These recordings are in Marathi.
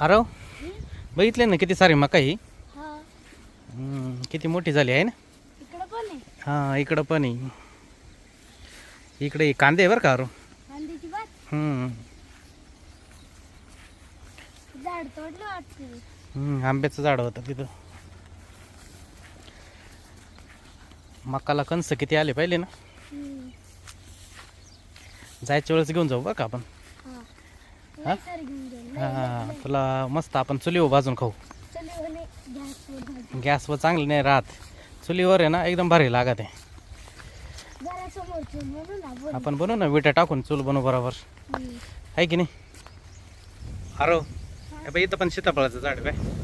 अरे बघितले ना किती सारी मका ही? हा. हम्म, किती मोठी झाली आहे ना? इकडं पण आहे. हां इकडं पण आहे. इकडे कांदे आहे बरं का अरो कांद्याची बात हम्म, झाड तोडलं वाटते. हम्म, आंब्याचं झाड होतं तिथं. मकाला कणस किती आले पाहिले ना? हम्म. जायच्या वेळेस घेऊन जाऊ बरं का आपण? हा? हा? तुला मस्त आपण चुलीवर भाजून खाऊ. गॅसवर चांगली नाही राहत. चुलीवर आहे ना एकदम भारी लागत आहे. आपण बनवू ना विटा टाकून चूल बनवू बरोबर. आहे की नाही? अरो बाई इथं पण सीताफळाचं झाड काय आपण.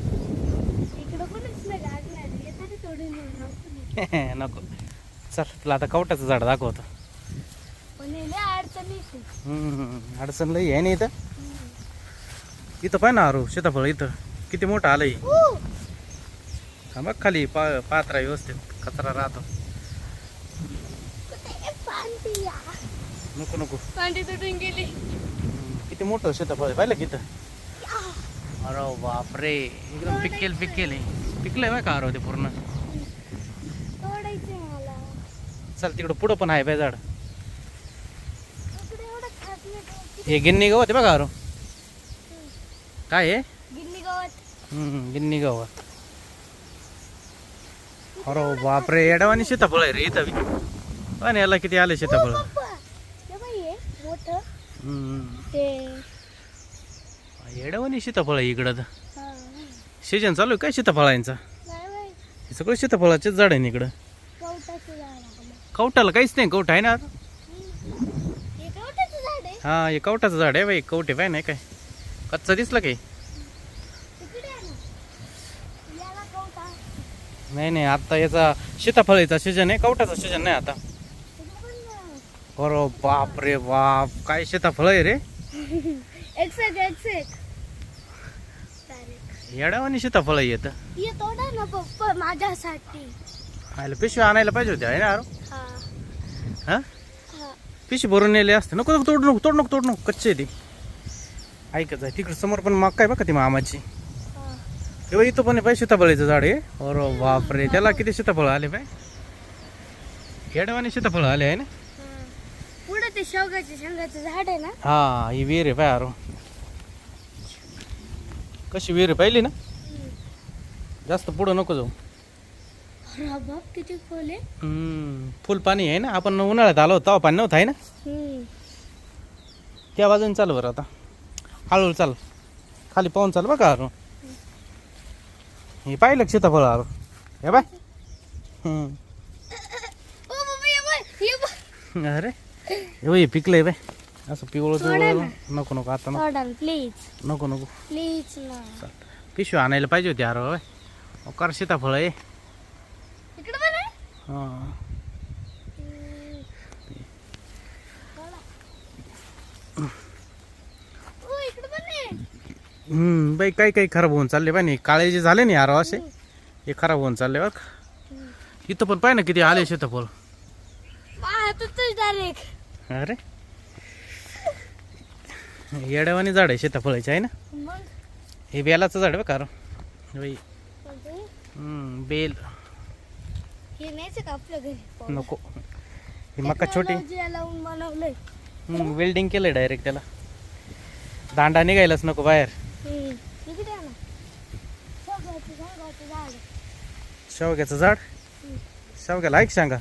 नको. चल तुला आता कवटाचं झाड दाखवतो. अडचण लई आहे ना इथं? इथं पाय ना अरो सीताफळ इथं. किती मोठं आलंय! हा बघ खाली पा पात्रा व्यवस्थित कचरा राहतो? नको नको. तुटून गेली. किती मोठं सीताफळ आहे पाहिलं की इथं? अरे बापरे एकदम पिकेल पिकेल. आहे पिकलंय बाय का अरो ते पूर्ण? चल तिकडं पुढं पण आहे बाय झाड. तो. हे गिन्नी गवत आहे बघा अरो काय आहे गिल्ली गावात. हम्म, गिन्नी गवत. अरे बापरे येडावानी सीताफळ आहे रे इथं बी. पण याला किती आले सीताफळ? हे बाई मोठं. येडावानी सीताफळ आहे इकडं तर. हा. सीजन चालू आहे काय सीताफळांचा? नाही बाई. हे सगळं सीताफळाचेच झाड आहे ना इकडं. झाड कवटाला काहीच नाही कवट आहे ना. हे कवटाचं झाड आहे. हा हे कवटाचं झाड आहे बाई कवटे पाय नाही काय? कच्चा दिसलं काही नाही नाही आता याचा सीताफळीचा सीजन आहे कवटाचा सीजन नाही आता. अरे बाप रे बाप काय सीताफळ आहे रे? येडावानी सीताफळ येतं. माझ्यासाठी पिशवी आणायला पाहिजे होती आहे ना अरे हा. हा? हा पिशवी भरून नेले असते. नको तोड नको तोड नको तोड नको कच्चे ते. ऐकत आहे. तिकडे समोर पण मग काय बघा ती मामाची. हा. तेव्हा इथं पण पाय सीताफळीचं झाड आहे. अरे बापरे त्याला किती सीताफळ आले पाय येडवानी सीताफळ आले आहे ना. पुढे ते शेवगाच्या शेंगाचं झाड आहे ना? हा ही विहीर आहे पाय अरो कशी विहीर पाहिली ना? जास्त पुढं नको जाऊ. किती फुल पाणी आहे ना? आपण उन्हाळ्यात आलो होतो तेव्हा पाणी नव्हतं आहे ना? त्या बाजूने चाल बरं आता. हळूहळू चाल. खाली पाहून चाल बघा अरो हे पाहिलं सीताफळ अरो हे बाय. अरे हे बाई पिकलंय बाय. असं पिवळं. नको नको आता नको. प्लीज नको नको. प्लीज ना. पिशवी आणायला पाहिजे होती अरे बाय. कर सीताफळ आहे हां ओ इकडे पण आहे हम्म, बाई काही काही खराब होऊन चालले नाही काळे जे झाले नाही यार असे हे खराब होऊन चालले बघ इथं पण पाय ना किती आले सीताफळ पाहतोच डायरेक्ट अरे. येड्यावानी झाड आहे सीताफळाचे आहे ना? मग? हे बेलाचं झाड आहे बघ बाई. कोणतं? हम्म, बेल. हे न्यायचं का आपल्या घरी? नको. ही मका छोटी. Technology लावून बनवलंय. वेल्डिंग केलंय डायरेक्ट त्याला. दांडा निघायलाच नको बाहेर. शेवग्याचं झाड? शेवग्याला ऐक सांगा.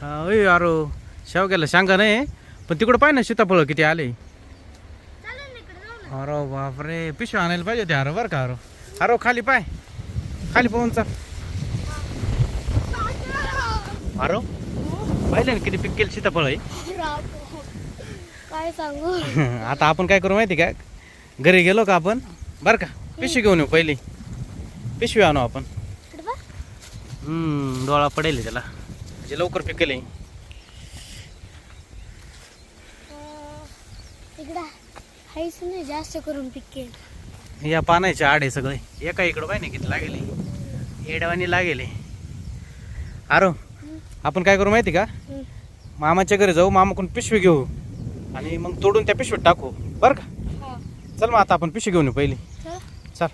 हा अरो शेवग्याला सांगा नाही. पण तिकडं पाय ना सीताफळ किती आले. अरे बापरे पिशव्या आणायला पाहिजे होते अरो बरं का अरो अरो खाली पाय. खाली पाहून चाल अरो पाहिले ना किती पिकेल सीताफळ आहे? काय सांगू? आता आपण काय करू माहिती का? घरी गेलो का आपण? बरं का? पिशवी घेऊन येऊ पहिली. पिशवी आणू आपण. इकडे बघ. हम्म, डोळा पडेल त्याला. जे लवकर पिकेल. इकडं. नाही जास्त करून पिकेल. या पानाचे आड आहे सगळे. एका इकडं पाहिजे किती लागेल. येडवानी लागेल. अरो आपण काय करू माहिती का? मामाच्या घरी जाऊ मामाकडून पिशवी घेऊ. आणि मग तोडून त्या पिशवीत टाकू. बरं का? चल मग आता आपण पिशवी घेऊन येऊ पहिली. चल.